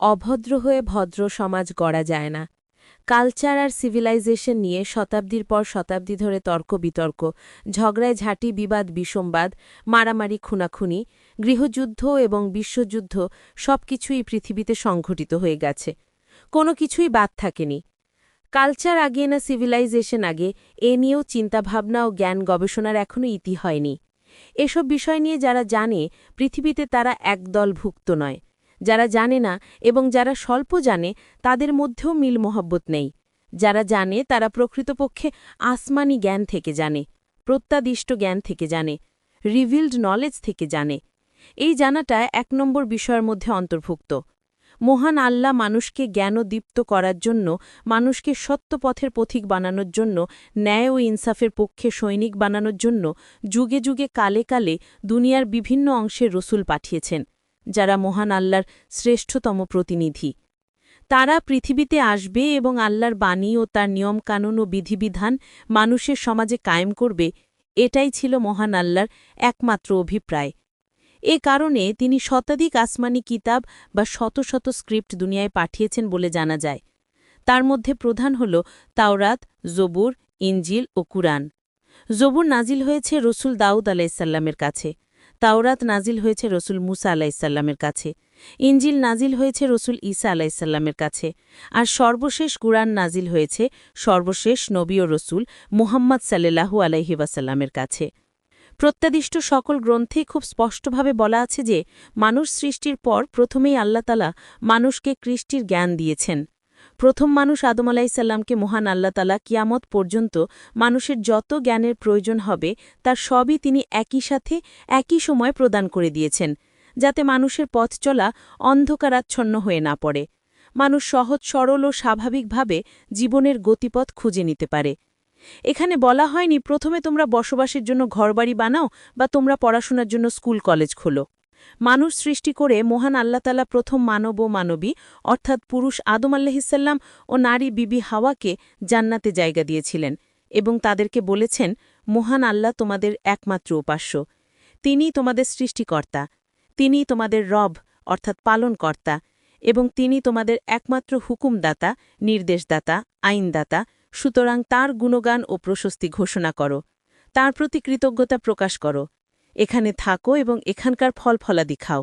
অভদ্র হয়ে ভদ্র সমাজ গড়া যায় না। কালচার আর সিভিলাইজেশন নিয়ে শতাব্দীর পর শতাব্দী ধরে তর্ক বিতর্ক, ঝগড়ায় ঝাঁটি, বিবাদ, বিষমবাদ, মারামারি, খুনাখুনি, গৃহযুদ্ধ এবং বিশ্বযুদ্ধ সবকিছুই পৃথিবীতে সংঘটিত হয়ে গেছে। কোনো কিছুই বাদ থাকেনি। কালচার আগে না সিভিলাইজেশন আগে, এ নিয়েও চিন্তাভাবনা ও জ্ঞান গবেষণার এখনও ইতি হয়নি। এসব বিষয় নিয়ে যারা জানে, পৃথিবীতে তারা একদলভুক্ত নয়। যারা জানে না এবং যারা স্বল্প জানে, তাদের মধ্যেও মিল মহব্বত নেই। যারা জানে, তারা প্রকৃতপক্ষে আসমানি জ্ঞান থেকে জানে, প্রত্যাদিষ্ট জ্ঞান থেকে জানে রিভিল্ড নলেজ থেকে জানে। এই জানাটা এক নম্বর বিষয়ের মধ্যে অন্তর্ভুক্ত। মহান আল্লাহ মানুষকে জ্ঞানোদীপ্ত করার জন্য, মানুষকে সত্য পথের পথিক বানানোর জন্য, ন্যায় ও ইনসাফের পক্ষে সৈনিক বানানোর জন্য যুগে যুগে কালে কালে দুনিয়ার বিভিন্ন অংশের রসুল পাঠিয়েছেন। যারা মহান আল্লাহর শ্রেষ্ঠতম প্রতিনিধি। তারা পৃথিবীতে আসবে এবং আল্লাহর বাণী ও তার নিয়মকানুন ও বিধিবিধান মানুষের সমাজে কায়েম করবে, এটাই ছিল মহান আল্লাহর একমাত্র অভিপ্রায়। এ কারণে তিনি শতাধিক আসমানি কিতাব বা শত শত স্ক্রিপ্ট দুনিয়ায় পাঠিয়েছেন বলে জানা যায়। তার মধ্যে প্রধান হল তাওরাত, জবুর ইঞ্জিল ও কুরআন। জবুর নাজিল হয়েছে রসুল দাউদ আলাইসাল্লামের কাছে। তাওরাত নাজিল হয়েছে রসুল মুসা আলাইসাল্লামের কাছে। ইঞ্জিল নাজিল হয়েছে রসুল ঈসা আলাইসাল্লামের কাছে। আর সর্বশেষ কুরআন নাজিল হয়েছে সর্বশেষ নবী ও রসুল মুহাম্মদ সাল্লাহু আলাইহি ওয়াসাল্লামের কাছে। প্রত্যাদিষ্ট সকল গ্রন্থে খুব স্পষ্টভাবে বলা আছে যে, মানুষ সৃষ্টির পর প্রথমেই আল্লাতালা মানুষকে কৃষ্টির জ্ঞান দিয়েছেন। প্রথম মানুষ আদম আলাইসাল্লামকে মহান আল্লাতালা কিয়ামত পর্যন্ত মানুষের যত জ্ঞানের প্রয়োজন হবে, তার সবই তিনি একই সাথে, একই সময় প্রদান করে দিয়েছেন, যাতে মানুষের পথ চলা অন্ধকারাচ্ছন্ন হয়ে না পড়ে। মানুষ সহজ, সরল ও স্বাভাবিকভাবে জীবনের গতিপথ খুঁজে নিতে পারে। এখানে বলা হয়নি, প্রথমে তোমরা বসবাসের জন্য ঘরবাড়ি বানাও বা তোমরা পড়াশোনার জন্য স্কুল, কলেজ খোলো। মানুষ সৃষ্টি করে মহান আল্লাহতালা প্রথম মানব ও মানবী, অর্থাৎ পুরুষ আদম আল্লাহিসাল্লাম ও নারী বিবি হাওয়াকে জান্নাতে জায়গা দিয়েছিলেন এবং তাদেরকে বলেছেন, মহান আল্লাহ তোমাদের একমাত্র উপাস্য। তিনি তোমাদের সৃষ্টিকর্তা, তিনি তোমাদের রব, অর্থাৎ পালনকর্তা, এবং তিনি তোমাদের একমাত্র হুকুমদাতা, নির্দেশদাতা, আইনদাতা, সুতরাং তার গুণগান ও প্রশস্তি ঘোষণা করো। তার প্রতি কৃতজ্ঞতা প্রকাশ করো। এখানে থাকো এবং এখানকার ফল ফলাদি খাও।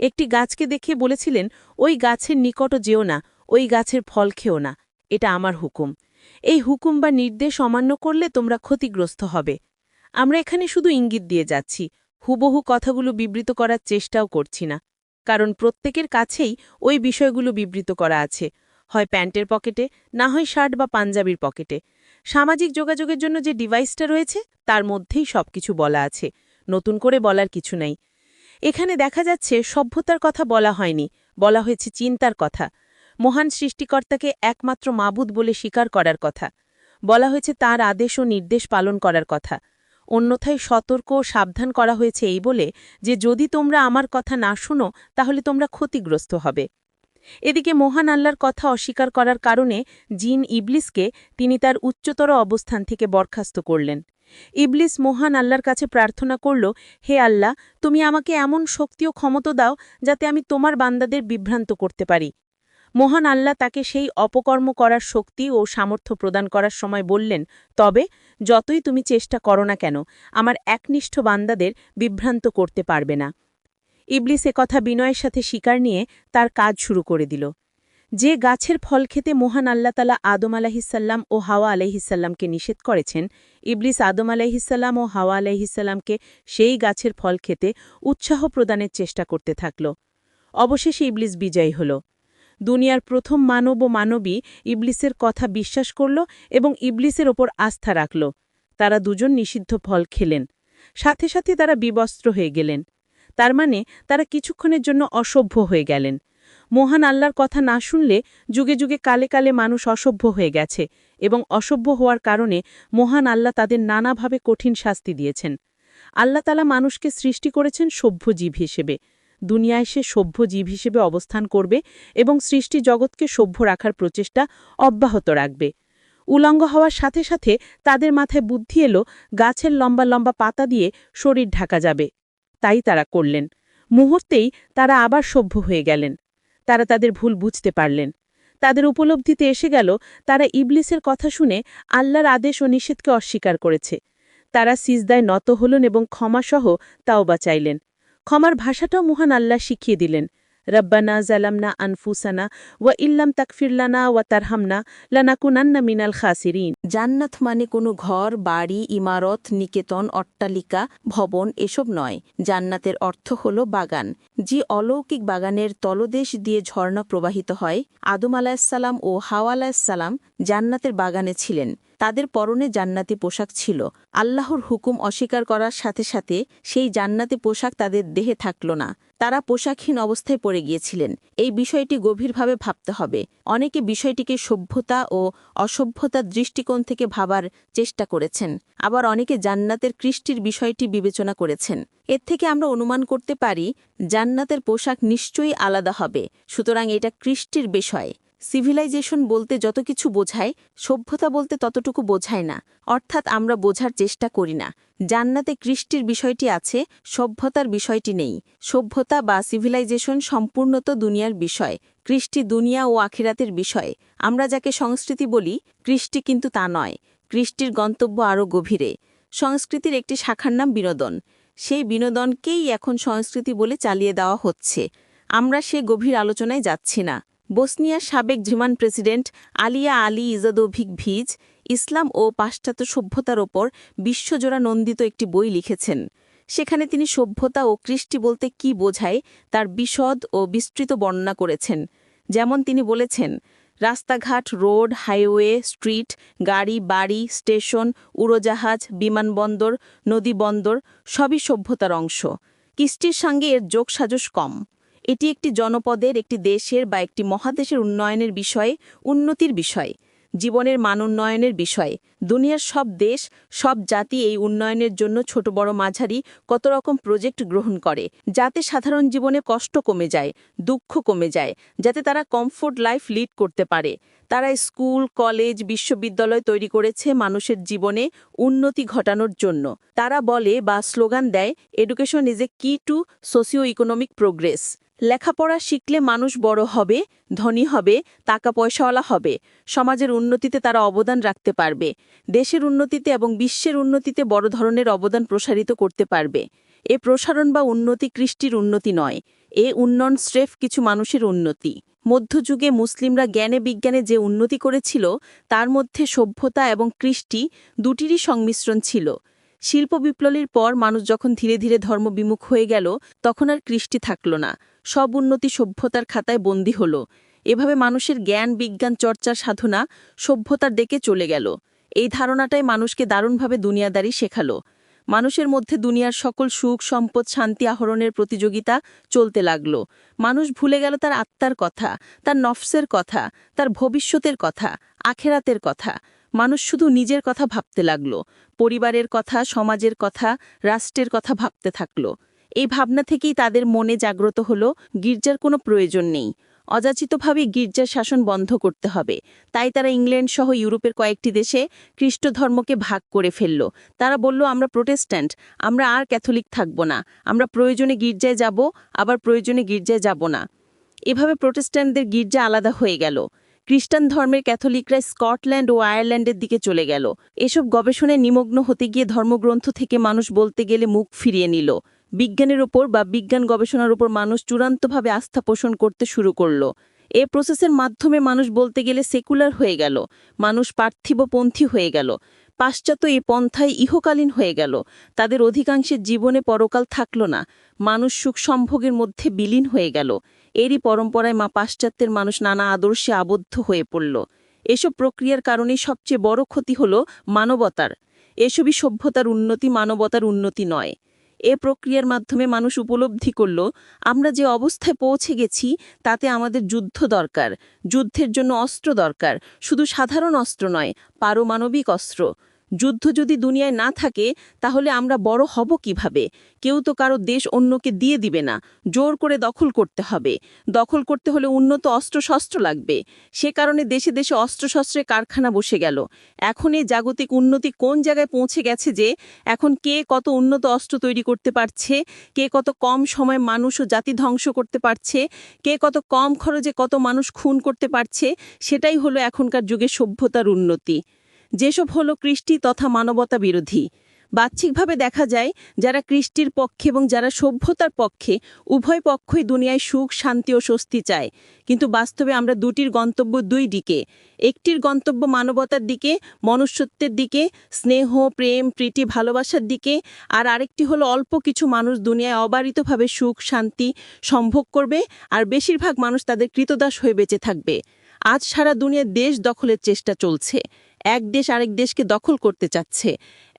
একটি গাছকে দেখিয়ে বলেছিলেন, ওই গাছের নিকটও যেও না, ওই গাছের ফল খেও না, এটা আমার হুকুম। এই হুকুম বা নির্দেশ অমান্য করলে তোমরা ক্ষতিগ্রস্ত হবে। আমরা এখানে শুধু ইঙ্গিত দিয়ে যাচ্ছি, হুবহু কথাগুলো বিবৃত করার চেষ্টাও করছি না। কারণ প্রত্যেকের কাছেই ওই বিষয়গুলো বিবৃত করা আছে। হয় প্যান্টের পকেটে, না হয় শার্ট বা পাঞ্জাবির পকেটে। সামাজিক যোগাযোগের জন্য যে ডিভাইসটা রয়েছে, তার মধ্যেই সবকিছু বলা আছে। নতুন করে বলার কিছু নাই। এখানে দেখা যাচ্ছে সভ্যতার কথা বলা হয়নি, বলা হয়েছে চিন্তার কথা। মহান সৃষ্টিকর্তাকে একমাত্র মাবুদ বলে স্বীকার করার কথা। বলা হয়েছে তার আদেশ ও নির্দেশ পালন করার কথা। অন্যথায় সতর্ক ও সাবধান করা হয়েছে এই বলে যে, যদি তোমরা আমার কথা না শুনো, তাহলে তোমরা ক্ষতিগ্রস্ত হবে। এদিকে মহান আল্লাহর কথা অস্বীকার করার কারণে জিন ইবলিসকে তিনি তার উচ্চতর অবস্থান থেকে বরখাস্ত করলেন। ইবলিস মহান আল্লাহর কাছে প্রার্থনা করল, হে আল্লাহ, তুমি আমাকে এমন শক্তি ও ক্ষমতা দাও যাতে আমি তোমার বান্দাদের বিভ্রান্ত করতে পারি। মহান আল্লাহ তাকে সেই অপকর্ম করার শক্তি ও সামর্থ্য প্রদান করার সময় বললেন, তবে যতই তুমি চেষ্টা করো না কেন, আমার একনিষ্ঠ বান্দাদের বিভ্রান্ত করতে পারবে না। ইবলিস কথা বিনয়ের সাথে স্বীকার নিয়ে তার কাজ শুরু করে দিল। যে গাছের ফল খেতে মহান আল্লাতালা আদম আলাহিসাল্লাম ও হাওয়া আলাইহিসাল্লামকে নিষেধ করেছেন, ইবলিস আদম আলাইহিসাল্লাম ও হাওয়া আলাইহিসাল্লামকে সেই গাছের ফল খেতে উৎসাহ প্রদানের চেষ্টা করতে থাকল। অবশেষে ইবলিস বিজয়ী হল। দুনিয়ার প্রথম মানব ও মানবী ইবলিসের কথা বিশ্বাস করল এবং ইবলিসের ওপর আস্থা রাখল। তারা দুজন নিষিদ্ধ ফল খেলেন। সাথে সাথে তারা বিবস্ত্র হয়ে গেলেন। তার মানে তারা কিছুক্ষণের জন্য অসভ্য হয়ে গেলেন। মহান আল্লাহর কথা না শুনলে যুগে যুগে কালে কালে মানুষ অসভ্য হয়ে গেছে এবং অসভ্য হওয়ার কারণে মহান আল্লাহ তাদের নানাভাবে কঠিন শাস্তি দিয়েছেন। আল্লাহ তালা মানুষকে সৃষ্টি করেছেন সভ্য জীব হিসেবে। দুনিয়ায় সে সভ্য জীব হিসেবে অবস্থান করবে এবং সৃষ্টি জগৎকে সভ্য রাখার প্রচেষ্টা অব্যাহত রাখবে। উলঙ্গ হওয়ার সাথে সাথে তাদের মাথায় বুদ্ধি এলো, গাছের লম্বা লম্বা পাতা দিয়ে শরীর ঢাকা যাবে। তাই তারা করলেন। মুহূর্তেই তারা আবার সভ্য হয়ে গেলেন। তারা তাদের ভুল বুঝতে পারলেন। তাদের উপলব্ধিতে এসে গেল, তারা ইবলিসের কথা শুনে আল্লাহর আদেশ ও নিষেধকে অস্বীকার করেছে। তারা সিজদায় নত হলেন এবং ক্ষমাসহ তাওবা চাইলেন। ক্ষমার ভাষাটাও মহান আল্লাহ শিখিয়ে দিলেন। রব্বানা জালামনা আনফুসানা ওয়া ইল্লাম তাকফিরলানা ওয়া তারহামনা লানাকুনান্না মিনাল খাসিরিন জান্নাত মানে কোনো ঘর, বাড়ি, ইমারত, নিকেতন, অট্টালিকা, ভবন এসব নয়। জান্নাতের অর্থ হল বাগান। যে অলৌকিক বাগানের তলদেশ দিয়ে ঝর্ণা প্রবাহিত হয়, আদম আলাহিসাল্লাম ও হাওয়া আলাহিসাল্লাম জান্নাতের বাগানে ছিলেন। তাদের পরনে জান্নাতি পোশাক ছিল। আল্লাহর হুকুম অস্বীকার করার সাথে সাথে সেই জান্নাতি পোশাক তাদের দেহে থাকল না। তারা পোশাকহীন অবস্থায় পড়ে গিয়েছিলেন। এই বিষয়টি গভীরভাবে ভাবতে হবে। অনেকে বিষয়টিকে সভ্যতা ও অসভ্যতার দৃষ্টিকোণ থেকে ভাবার চেষ্টা করেছেন। আবার অনেকে জান্নাতের কৃষ্টির বিষয়টি বিবেচনা করেছেন। এর থেকে আমরা অনুমান করতে পারি, জান্নাতের পোশাক নিশ্চয়ই আলাদা হবে। সুতরাং এটা কৃষ্টির বিষয়। সিভিলাইজেশন বলতে যত কিছু বোঝায়, সভ্যতা বলতে ততটুকু বোঝায় না। অর্থাৎ আমরা বোঝার চেষ্টা করি না। জান্নাতে কৃষ্টির বিষয়টি আছে, সভ্যতার বিষয়টি নেই। সভ্যতা বা সিভিলাইজেশন সম্পূর্ণত দুনিয়ার বিষয়, কৃষ্টি দুনিয়া ও আখিরাতের বিষয়। আমরা যাকে সংস্কৃতি বলি, কৃষ্টি কিন্তু তা নয়। কৃষ্টির গন্তব্য আরও গভীরে। সংস্কৃতির একটি শাখার নাম বিনোদন। সেই বিনোদনকেই এখন সংস্কৃতি বলে চালিয়ে দেওয়া হচ্ছে। আমরা সে গভীর আলোচনায় যাচ্ছি না। বসনিয়ার সাবেক ঝিমান প্রেসিডেন্ট আলিয়া আলী ইজাদোভিক ভিজ ইসলাম ও পাশ্চাত্য সভ্যতার ওপর বিশ্বজোড়া নন্দিত একটি বই লিখেছেন। সেখানে তিনি সভ্যতা ও কৃষ্টি বলতে কি বোঝায় তার বিশদ ও বিস্তৃত বর্ণনা করেছেন। যেমন তিনি বলেছেন, রাস্তাঘাট, রোড, হাইওয়ে, স্ট্রিট, গাড়ি, বাড়ি, স্টেশন, উড়োজাহাজ, বিমানবন্দর নদী বন্দর সবই সভ্যতার অংশ। কৃষ্টির সঙ্গে এর যোগসাজস কম। এটি একটি জনপদের, একটি দেশের বা একটি মহাদেশের উন্নয়নের বিষয়ে, উন্নতির বিষয়, জীবনের মান উন্নয়নের বিষয়। দুনিয়ার সব দেশ, সব জাতি এই উন্নয়নের জন্য ছোট বড় মাঝারি কত রকম প্রজেক্ট গ্রহণ করে, যাতে সাধারণ জীবনে কষ্ট কমে যায়, দুঃখ কমে যায়, যাতে তারা কমফোর্ট লাইফ লিড করতে পারে। তারা স্কুল কলেজ বিশ্ববিদ্যালয় তৈরি করেছে মানুষের জীবনে উন্নতি ঘটানোর জন্য। তারা বলে বা স্লোগান দেয় এডুকেশন ইজ এ কি টু সোশিও ইকোনমিক প্রোগ্রেস লেখাপড়া শিখলে মানুষ বড় হবে, ধনী হবে টাকা পয়সাওয়ালা হবে। সমাজের উন্নতিতে তারা অবদান রাখতে পারবে। দেশের উন্নতিতে এবং বিশ্বের উন্নতিতে বড় ধরনের অবদান প্রসারিত করতে পারবে। এ প্রসারণ বা উন্নতি কৃষ্টির উন্নতি নয়, এ উন্নয়ন স্রেফ কিছু মানুষের উন্নতি। মধ্যযুগে মুসলিমরা জ্ঞানে বিজ্ঞানে যে উন্নতি করেছিল, তার মধ্যে সভ্যতা এবং কৃষ্টি দুটিরই সংমিশ্রণ ছিল। শিল্প বিপ্লবের পর মানুষ যখন ধীরে ধীরে ধর্মবিমুখ হয়ে গেল, তখন আর কৃষ্টি থাকল না। সব উন্নতি সভ্যতার খাতায় বন্দী হল। এভাবে মানুষের জ্ঞান, বিজ্ঞান, চর্চার সাধনা সভ্যতার দিকে চলে গেল। এই ধারণাটাই মানুষকে দারুণভাবে দুনিয়াদারি শেখালো। মানুষের মধ্যে দুনিয়ার সকল সুখ, সম্পদ, শান্তি আহরণের প্রতিযোগিতা চলতে লাগল। মানুষ ভুলে গেল তার আত্মার কথা, তার নফসের কথা, তার ভবিষ্যতের কথা, আখেরাতের কথা। মানুষ শুধু নিজের কথা ভাবতে লাগল। পরিবারের কথা, সমাজের কথা, রাষ্ট্রের কথা ভাবতে থাকল। এই ভাবনা থেকেই তাদের মনে জাগ্রত হল, গির্জার কোনো প্রয়োজন নেই। অযাচিতভাবে গির্জার শাসন বন্ধ করতে হবে। তাই তারা ইংল্যান্ড সহ ইউরোপের কয়েকটি দেশে খ্রিস্ট ধর্মকে ভাগ করে ফেলল। তারা বলল, আমরা প্রোটেস্ট্যান্ট, আমরা আর ক্যাথলিক থাকব না। আমরা প্রয়োজনে গির্জায় যাব, আবার প্রয়োজনে গির্জায় যাব না। এভাবে প্রোটেস্ট্যান্টদের গির্জা আলাদা হয়ে গেল। খ্রিস্টান ধর্মের ক্যাথলিকরা স্কটল্যান্ড ও আয়ারল্যান্ডের দিকে চলে গেল। এসব গবেষণায় নিমগ্ন হতে গিয়ে ধর্মগ্রন্থ থেকে মানুষ বলতে গেলে মুখ ফিরিয়ে নিল। বিজ্ঞানের ওপর বা বিজ্ঞান গবেষণার ওপর মানুষ চূড়ান্তভাবে আস্থা পোষণ করতে শুরু করল। এ প্রসেসের মাধ্যমে মানুষ বলতে গেলে সেকুলার হয়ে গেল। মানুষ পার্থিবপন্থী হয়ে গেল। পাশ্চাত্য এই পন্থায় ইহকালীন হয়ে গেল। তাদের অধিকাংশের জীবনে পরকাল থাকল না। মানুষ সুখ সম্ভোগের মধ্যে বিলীন হয়ে গেল। এরই পরম্পরায় মা পাশ্চাত্যের মানুষ নানা আদর্শে আবদ্ধ হয়ে পড়ল। এসব প্রক্রিয়ার কারণেই সবচেয়ে বড় ক্ষতি হল মানবতার। এসবই সভ্যতার উন্নতি মানবতার উন্নতি নয়। এ প্রক্রিয়ার মাধ্যমে মানুষ উপলব্ধি করল, আমরা যে অবস্থায় পৌঁছে গেছি, তাতে আমাদের যুদ্ধ দরকার। যুদ্ধের জন্য অস্ত্র দরকার। শুধু সাধারণ অস্ত্র নয়, পারমাণবিক অস্ত্র। যুদ্ধ যদি দুনিয়ায় না থাকে, তাহলে আমরা বড় হব কীভাবে? কেউ তো কারও দেশ অন্যকে দিয়ে দিবে না। জোর করে দখল করতে হবে। দখল করতে হলে উন্নত অস্ত্রশস্ত্র লাগবে। সে কারণে দেশে দেশে অস্ত্রশস্ত্রের কারখানা বসে গেল। এখন এই জাগতিক উন্নতি কোন জায়গায় পৌঁছে গেছে যে, এখন কে কত উন্নত অস্ত্র তৈরি করতে পারছে, কে কত কম সময়ে মানুষ ও জাতি ধ্বংস করতে পারছে, কে কত কম খরচে কত মানুষ খুন করতে পারছে, সেটাই হলো এখনকার যুগে সভ্যতার উন্নতি। যেসব হলো কৃষ্টি তথা মানবতা বিরোধী। বাহ্যিকভাবে দেখা যায়, যারা কৃষ্টির পক্ষে এবং যারা সভ্যতার পক্ষে, উভয় পক্ষই দুনিয়ায় সুখ, শান্তি ও স্বস্তি চায়। কিন্তু বাস্তবে আমরা দুটির গন্তব্য দুই দিকে। একটির গন্তব্য মানবতার দিকে, মনুষ্যত্বের দিকে, স্নেহ, প্রেম, প্রীতি, ভালোবাসার দিকে, আর আরেকটি হলো অল্প কিছু মানুষ দুনিয়ায় অবারিতভাবে সুখ, শান্তি সম্ভোগ করবে, আর বেশিরভাগ মানুষ তাদের কৃতদাস হয়ে বেঁচে থাকবে। আজ সারা দুনিয়ায় দেশ দখলের চেষ্টা চলছে। এক দেশ আরেক দেশকে দখল করতে চাচ্ছে।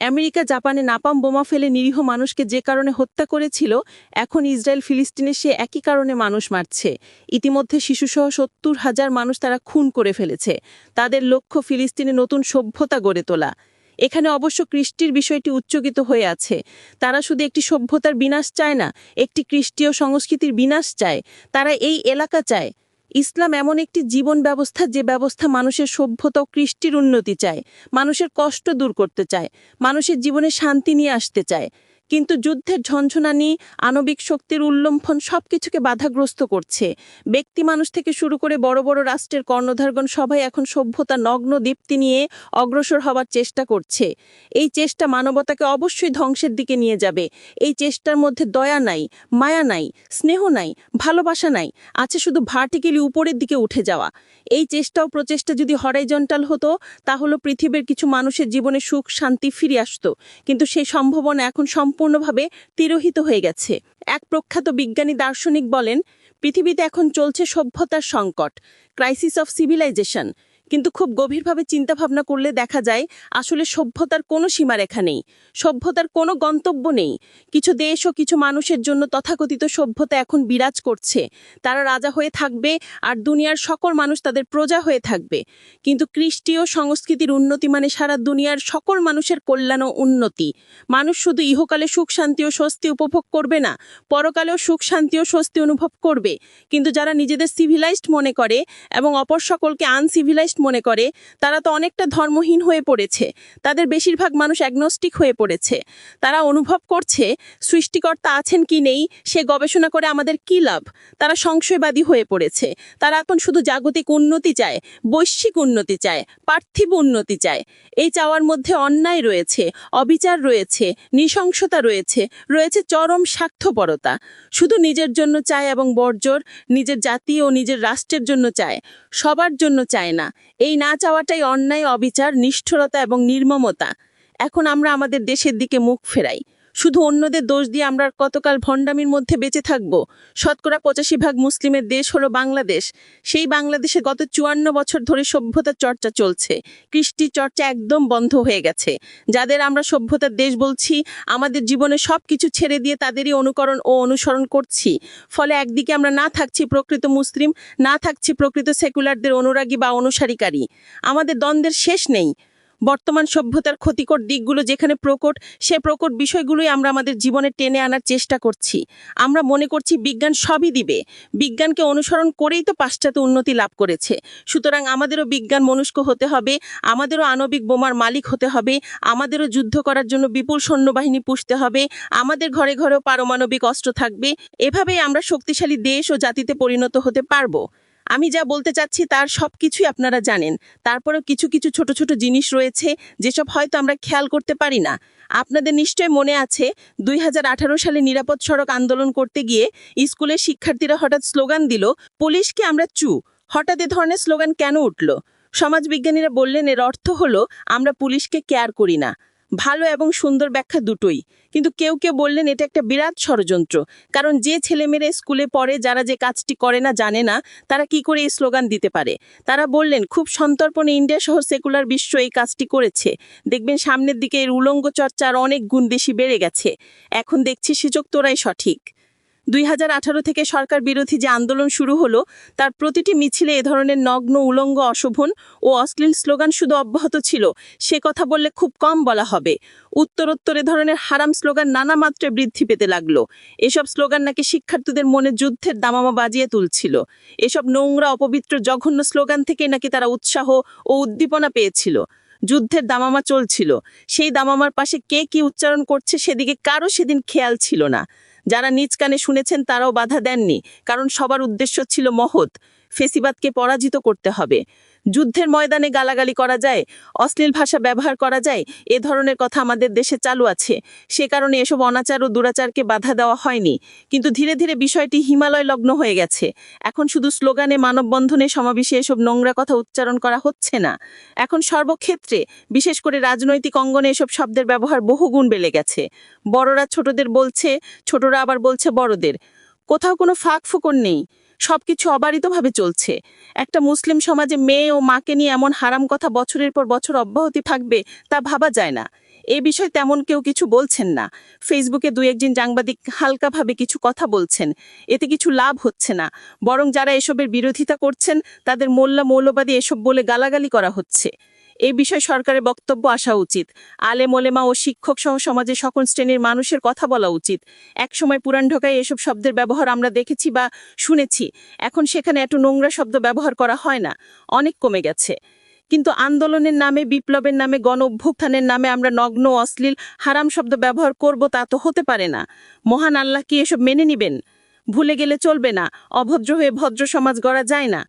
আমেরিকা জাপানে নাপাম বোমা ফেলে নিরীহ মানুষকে যে কারণে হত্যা করেছিল, এখন ইসরায়েল ফিলিস্তিনে সে একই কারণে মানুষ মারছে। ইতিমধ্যে শিশুসহ সত্তর হাজার মানুষ তারা খুন করে ফেলেছে। তাদের লক্ষ্য ফিলিস্তিনে নতুন সভ্যতা গড়ে তোলা। এখানে অবশ্য কৃষ্টির বিষয়টি উচ্চকিত হয়ে আছে। তারা শুধু একটি সভ্যতার বিনাশ চায় না, একটি কৃষ্টিয় সংস্কৃতির বিনাশ চায়। তারা এই এলাকা চায়। ইসলাম এমন একটি জীবন ব্যবস্থা যে ব্যবস্থা মানুষের সভ্যতা ও কৃষ্টির উন্নতি চায়, মানুষের কষ্ট দূর করতে চায়, মানুষের জীবনে শান্তি নিয়ে আসতে চায়। কিন্তু যুদ্ধের ঝঞ্ঝনানি আণবিক শক্তির উল্লম্ফন সবকিছুকে বাধাগ্রস্ত করছে। ব্যক্তি মানুষ থেকে শুরু করে বড় বড় রাষ্ট্রের কর্ণধারগণ সবাই এখন সভ্যতা নগ্ন দীপ্তি নিয়ে অগ্রসর হবার চেষ্টা করছে। এই চেষ্টা মানবতাকে অবশ্যই ধ্বংসের দিকে নিয়ে যাবে। এই চেষ্টার মধ্যে দয়া নাই, মায়া নাই, স্নেহ নাই, ভালোবাসা নাই, আছে শুধু ভার্টিক্যালি উপরের দিকে উঠে যাওয়া। এই চেষ্টা ও প্রচেষ্টা যদি হরাইজন্টাল হতো, তাহলে পৃথিবীর কিছু মানুষের জীবনে সুখ, শান্তি ফিরে আসতো। কিন্তু সেই সম্ভাবনা এখন সম্পূর্ণভাবে তিরোহিত হয়ে গেছে। এক প্রখ্যাত বিজ্ঞানী দার্শনিক বলেন, পৃথিবীতে এখন চলছে সভ্যতার সংকট ক্রাইসিস অফ সিভিলাইজেশন কিন্তু খুব গভীরভাবে চিন্তাভাবনা করলে দেখা যায় আসলে সভ্যতার কোনো সীমারেখা নেই, সভ্যতার কোনো গন্তব্য নেই। কিছু দেশ ও কিছু মানুষের জন্য তথাকথিত সভ্যতা এখন বিরাজ করছে। তারা রাজা হয়ে থাকবে আর দুনিয়ার সকল মানুষ তাদের প্রজা হয়ে থাকবে। কিন্তু ও সংস্কৃতির উন্নতি মানে সারা দুনিয়ার সকল মানুষের কল্যাণ ও উন্নতি। মানুষ শুধু ইহকালে সুখ, শান্তি ও স্বস্তি উপভোগ করবে না, পরকালেও সুখ, শান্তি ও স্বস্তি অনুভব করবে। কিন্তু যারা নিজেদের সিভিলাইজড মনে করে এবং অপর সকলকে আনসিভিলাইজড মনে করে, তারা তো অনেকটা ধর্মহীন হয়ে পড়েছে। তাদের বেশিরভাগ মানুষ অ্যাগনস্টিক হয়ে পড়েছে। তারা অনুভব করছে, সৃষ্টিকর্তা আছেন কি নেই, সে গবেষণা করে আমাদের কী লাভ? তারা সংশয়বাদী হয়ে পড়েছে। তারা এখন শুধু জাগতিক উন্নতি চায়, বৈশ্বিক উন্নতি চায়, পার্থিব উন্নতি চায়। এই চাওয়ার মধ্যে অন্যায় রয়েছে, অবিচার রয়েছে, নৃশংসতা রয়েছে রয়েছে চরম স্বার্থপরতা। শুধু নিজের জন্য চায় এবং বর্জর নিজের জাতি ও নিজের রাষ্ট্রের জন্য চায়, সবার জন্য চায় না। এই না চাওয়াটাই অন্যায়, অবিচার, নিষ্ঠুরতা এবং নির্মমতা। এখন আমরা আমাদের দেশের দিকে মুখ ফেরাই। শুধু অন্যদের দোষ দিয়ে আমরা কতকাল ভণ্ডামির মধ্যে বেঁচে থাকব? শতকরা পঁচাশি ভাগ মুসলিমের দেশ হলো বাংলাদেশ। সেই বাংলাদেশে গত চুয়ান্ন বছর ধরে সভ্যতার চর্চা চলছে। কৃষ্টি চর্চা একদম বন্ধ হয়ে গেছে। যাদের আমরা সভ্যতার দেশ বলছি, আমাদের জীবনে সব কিছু ছেড়ে দিয়ে তাদেরই অনুকরণ ও অনুসরণ করছি। ফলে একদিকে আমরা না থাকছি প্রকৃত মুসলিম, না থাকছি প্রকৃত সেকুলারদের অনুরাগী বা অনুসারীকারী। আমাদের দ্বন্দ্বের শেষ নেই। বর্তমান সভ্যতার ক্ষতিকর দিকগুলো যেখানে প্রকট, সে প্রকট বিষয়গুলোই আমরা আমাদের জীবনে টেনে আনার চেষ্টা করছি। আমরা মনে করছি বিজ্ঞান সবই দিবে। বিজ্ঞানকে অনুসরণ করেই তো পাশ্চাত্য উন্নতি লাভ করেছে। সুতরাং আমাদেরও বিজ্ঞান মনুষ্ক হতে হবে, আমাদেরও আণবিক বোমার মালিক হতে হবে, আমাদেরও যুদ্ধ করার জন্য বিপুল সৈন্যবাহিনী পুষতে হবে, আমাদের ঘরে ঘরেও পারমাণবিক অস্ত্র থাকবে। এভাবেই আমরা শক্তিশালী দেশ ও জাতিতে পরিণত হতে পারব। আমি যা বলতে চাচ্ছি তার সব কিছুই আপনারা জানেন। তারপরেও কিছু কিছু ছোট ছোট জিনিস রয়েছে, যেসব হয়তো আমরা খেয়াল করতে পারি না। আপনাদের নিশ্চয় মনে আছে, দুই হাজার আঠারো সালে নিরাপদ সড়ক আন্দোলন করতে গিয়ে স্কুলের শিক্ষার্থীরা হঠাৎ স্লোগান দিল পুলিশকে আমরা চু? হঠাৎ এ ধরনের স্লোগান কেন উঠল? সমাজবিজ্ঞানীরা বললেন, এর অর্থ হলো, আমরা পুলিশকে কেয়ার করি না। ভালো এবং সুন্দর ব্যাখ্যা দুটোই। কিন্তু কেউ কেউ বললেন এটা একটা বিরাট ষড়যন্ত্র। কারণ যে ছেলেমেয়েরা স্কুলে পড়ে, যারা যে কাজটি করে না, জানে না, তারা কি করে এই স্লোগান দিতে পারে? তারা বললেন, খুব সন্তর্পণে ইন্ডিয়া সহ সেকুলার বিশ্ব এই কাজটি করেছে। দেখবেন সামনের দিকে এর উলঙ্গ চর্চার অনেক গুণ বেশি বেড়ে গেছে। এখন দেখছি সুযোগ তোরাই সঠিক। দুই হাজার আঠারো থেকে সরকার বিরোধী যে আন্দোলন শুরু হলো, তার প্রতিটি মিছিলে এ ধরনের নগ্ন উলঙ্গ অশোভন ও অশ্লীল স্লোগান শুধু অব্যাহত ছিল। সে কথা বললে খুব কম বলা হবে। উত্তরোত্তর এ ধরনের হারাম স্লোগান নানা মাত্রায় বৃদ্ধি পেতে লাগল। এসব স্লোগান নাকি শিক্ষার্থীদের মনে যুদ্ধের দামামা বাজিয়ে তুলছিল। এসব নোংরা, অপবিত্র, জঘন্য স্লোগান থেকে নাকি তারা উৎসাহ ও উদ্দীপনা পেয়েছিল। যুদ্ধের দামামা চলছিল। সেই দামামার পাশে কে কি উচ্চারণ করছে সেদিকে কারও সেদিন খেয়াল ছিল না। যারা নিজ কানে শুনেছেন তারাও বাধা দেননি, কারণ সবার উদ্দেশ্য ছিল মহৎ। ফেসিবাদকে পরাজিত করতে হবে। যুদ্ধের ময়দানে গালাগালি করা যায়, অশ্লীল ভাষা ব্যবহার করা যায়, এ ধরনের কথা আমাদের দেশে চালু আছে। সে কারণে এসব অনাচার ও দুরাচারকে বাধা দেওয়া হয়নি। কিন্তু ধীরে ধীরে বিষয়টি হিমালয় লগ্ন হয়ে গেছে। এখন শুধু স্লোগানে মানববন্ধনে সমাবেশে এসব নোংরা কথা উচ্চারণ করা হচ্ছে না। এখন সর্বক্ষেত্রে, বিশেষ করে রাজনৈতিক অঙ্গনে এসব শব্দের ব্যবহার বহুগুণ বেড়ে গেছে। বড়রা ছোটদের বলছে, ছোটরা আবার বলছে বড়দের। কোথাও কোনো ফাঁক ফুকন নেই। সবকিছু অবারিতভাবে চলছে। একটা মুসলিম সমাজে মেয়ে ও মাকে নিয়ে এমন হারাম কথা বছরের পর বছর অব্যাহতি থাকবে তা ভাবা যায় না। এ বিষয়ে তেমন কেউ কিছু বলছেন না। ফেসবুকে দু একজন সাংবাদিক হালকাভাবে কিছু কথা বলছেন। এতে কিছু লাভ হচ্ছে না। বরং যারা এসবের বিরোধিতা করছেন, তাদের মোল্লা মৌলবাদী এসব বলে গালাগালি করা হচ্ছে। এই বিষয়ে সরকারের বক্তব্য আসা উচিত। আলে মোলেমা ও শিক্ষক সহ সমাজের সকল শ্রেণির মানুষের কথা বলা উচিত। একসময় পুরান ঢোকায় এসব শব্দের ব্যবহার আমরা দেখেছি বা শুনেছি। এখন সেখানে এত নোংরা শব্দ ব্যবহার করা হয় না। অনেক কমে গেছে। কিন্তু আন্দোলনের নামে, বিপ্লবের নামে, গণ অভ্যুত্থানের নামে আমরা নগ্ন, অশ্লীল, হারাম শব্দ ব্যবহার করব তা তো হতে পারে না। মহান আল্লাহ কি এসব মেনে নিবেন? ভুলে গেলে চলবে না। অভদ্র হয়ে ভদ্র সমাজ গড়া যায় না।